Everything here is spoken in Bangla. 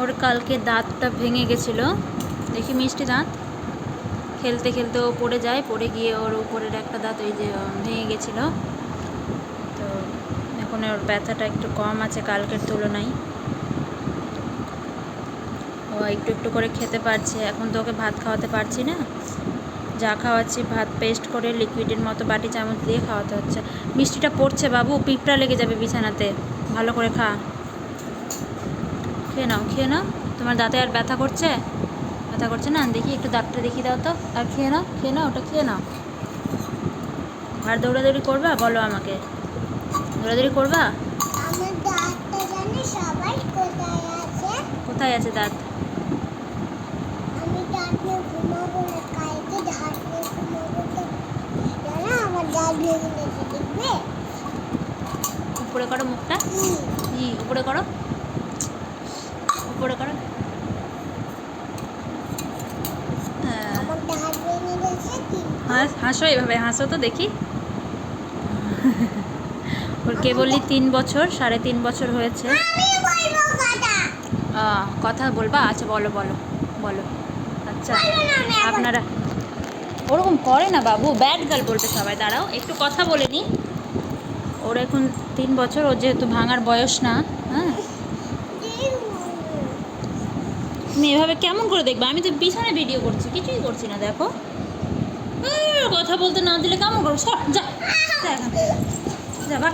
ওর কালকে দাঁতটা ভেঙে গেছিল। দেখি মিষ্টি দাঁত। খেলতে খেলতে ও পড়ে যায়, পড়ে গিয়ে ওর উপরের একটা দাঁত ওই যে ভেঙে গেছিল। তো এখন ওর ব্যথাটা একটু কম আছে কালকের তুলনায়। ও একটু একটু করে খেতে পারছে। এখন তো ওকে ভাত খাওয়াতে পারছি না। যা খাওয়াচ্ছি, ভাত পেস্ট করে লিকুইডের মতো বাটি চামচ দিয়ে খাওয়াতে হচ্ছে। মিষ্টিটা পড়ছে বাবু, পিঁপড়া লেগে যাবে বিছানাতে। ভালো করে খা। খেয়ে নাও খেয়ে নাও। তোমার দাঁতে আর ব্যথা করছে? ব্যথা করছে না? দেখি একটু দাঁতটা দেখিয়ে দাও তো। আর খেয়ে নাও খেয়ে নাও ওটা খেয়ে নাও। আর দৌড়াদৌড়ি করবা? বলো আমাকে। দৌড়াদৌড়ি করবা? কোথায় আছে? দাঁত? উপরে করো মুখটা। উপরে করো। উপরে করো। হ্যাঁ হাস এভাবে, হাসো তো দেখি। ওর কেবলই তিন বছর, সাড়ে তিন বছর হয়েছে। কথা বলবা? আচ্ছা বলো বলো বলো। আচ্ছা আপনারা ওরকম করে না বাবু ব্যাড গার্ল বলবে সবাই, দাঁড়াও, একটু কথা বলে নি। ওর এখন তিন বছর, ওর যেহেতু ভাঙার বয়স না হ্যাঁ? তুমি এভাবে কেমন করে দেখবে? আমি তো পিছনে ভিডিও করছি, কিছুই করছি না, দেখো। কথা বলতে না দিলে কেমন করো? সব যা যা